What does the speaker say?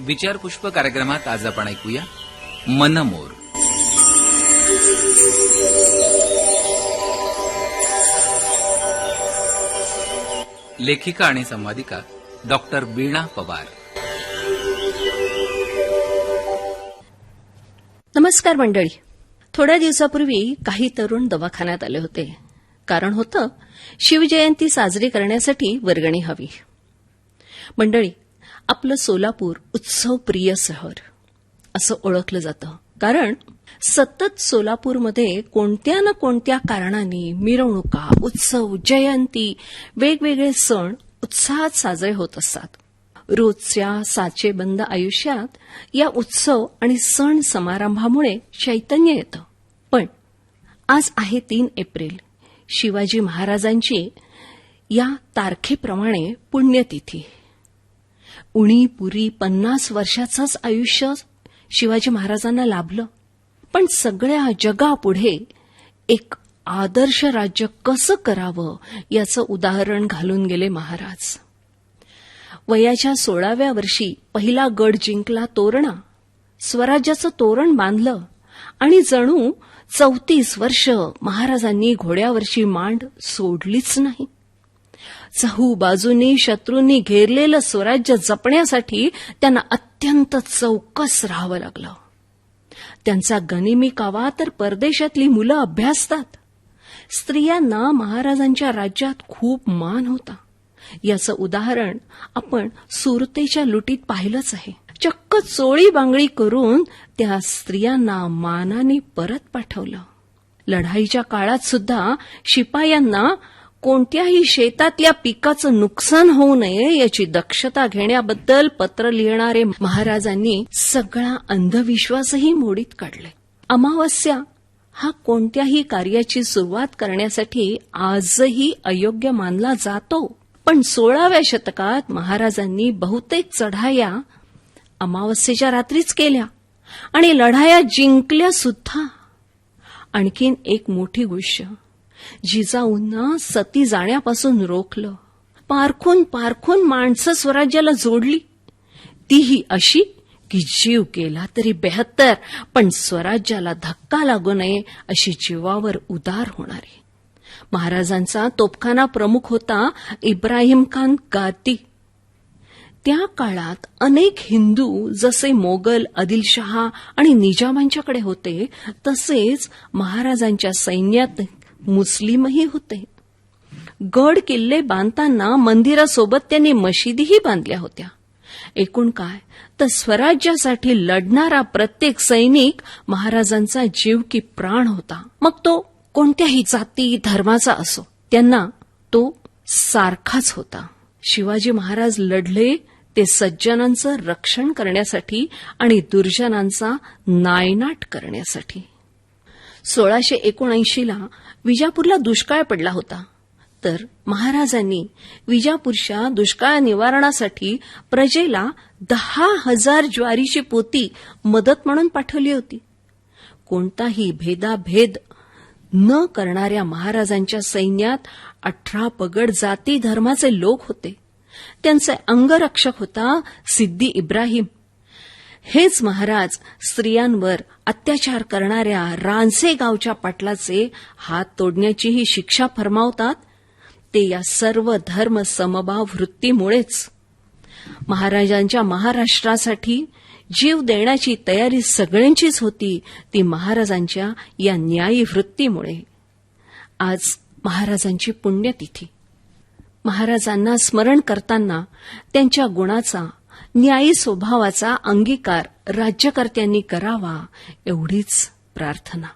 विचारपुष्प कार्यक्रमात आज आपण ऐकूया मनमोर. लेखिका आणि संवादिका डॉक्टर वीणा पवार. नमस्कार मंडळी. थोड्या दिवसापूर्वी काही तरुण दवाखान्यात आले होते. कारण होतं शिवजयंती साजरी करण्यासाठी वर्गणी हवी. मंडळी आपलं सोलापूर उत्सवप्रिय शहर असं ओळखलं जातं. कारण सतत सोलापूरमध्ये कोणत्या ना कोणत्या कारणाने मिरवणुका उत्सव जयंती वेगवेगळे सण उत्साहात साजरे होत असतात. रोजच्या साचेबंद आयुष्यात या उत्सव आणि सण समारंभामुळे चैतन्य येतं. पण आज आहे तीन एप्रिल. शिवाजी महाराजांची या तारखेप्रमाणे पुण्यतिथी. उणी पुरी पन्नास वर्षाचंच आयुष्य शिवाजी महाराजांना लाभलं. पण सगळ्या जगापुढे एक आदर्श राज्य कसं करावं याचं उदाहरण घालून गेले महाराज. वयाच्या सोळाव्या वर्षी पहिला गड जिंकला तोरणा. स्वराज्याचं तोरण बांधलं आणि जणू चौतीस वर्ष महाराजांनी घोड्यावरची मांड सोडलीच नाही. चहू बाजूनी शत्रूंनी घेरलेलं स्वराज्य जपण्यासाठी त्यांना अत्यंत चौकस राहावं लागलं. त्यांचा गनिमी कावा तर परदेशातली मुलं अभ्यासतात. स्त्रियांना महाराजांच्या राज्यात खूप मान होता. याचं उदाहरण आपण सुरतेच्या लुटीत पाहिलंच आहे. चक्क चोळी बांगडी करून त्या स्त्रियांना मानाने परत पाठवलं. लढाईच्या काळात सुद्धा शिपायांना कोणत्याही शेतातल्या पिकाचं नुकसान होऊ नये याची दक्षता घेण्याबद्दल पत्र लिहिणारे महाराजांनी सगळा अंधविश्वासही मोडीत काढले. अमावस्या हा कोणत्याही कार्याची सुरुवात करण्यासाठी आजही अयोग्य मानला जातो. पण सोळाव्या शतकात महाराजांनी बहुतेक चढाया अमावस्येच्या रात्रीच केल्या आणि लढाया जिंकल्या सुद्धा. आणखीन एक मोठी गोष्ट जिजाऊंना सती जाण्यापासून रोखलं. पारखून पारखून माणसं स्वराज्याला जोडली. तीही अशी की जीव केला तरी बेहत्तर पण स्वराज्याला धक्का लागू नये अशी जीवावर उदार होणारी. महाराजांचा तोपखाना प्रमुख होता इब्राहिम खान गाती. त्या काळात अनेक हिंदू जसे मोगल आदिलशहा आणि निजामांच्याकडे होते तसेच महाराजांच्या सैन्यात मुस्लिमही होते. गड किल्ले बांधताना मंदिरासोबत त्यांनी मशिदीही बांधल्या होत्या. एकूण काय? तर स्वराज्यासाठी लढणारा प्रत्येक सैनिक महाराजांचा जीव की प्राण होता. मग तो कोणत्याही जाती धर्माचा असो त्यांना तो सारखाच होता. शिवाजी महाराज लढले ते सज्जनांचं रक्षण करण्यासाठी आणि दुर्जनांचा नायनाट करण्यासाठी. सोळाशे एकोणऐंशीला विजापूरला दुष्काळ पडला होता. तर महाराजांनी विजापूरच्या दुष्काळ निवारणासाठी प्रजेला दहा हजार ज्वारीची पोती मदत म्हणून पाठवली होती. कोणताही भेदाभेद न करणाऱ्या महाराजांच्या सैन्यात अठरा पगड जाती धर्माचे लोक होते. त्यांचे अंगरक्षक होता सिद्दी इब्राहिम. हेच महाराज स्त्रियांवर अत्याचार करणाऱ्या रानसे गावच्या पाटलाचे हात तोडण्याचीही शिक्षा फरमावतात? ते या सर्व धर्म समभाव वृत्तीमुळेच. महाराजांच्या महाराष्ट्रासाठी जीव देण्याची तयारी सगळ्यांचीच होती ती महाराजांच्या या न्यायी वृत्तीमुळे. आज महाराजांची पुण्यतिथी. महाराजांना स्मरण करताना त्यांच्या गुणाचा न्यायी स्वभावाचा अंगीकार राज्यकर्त्यांनी करावा एवढीच प्रार्थना.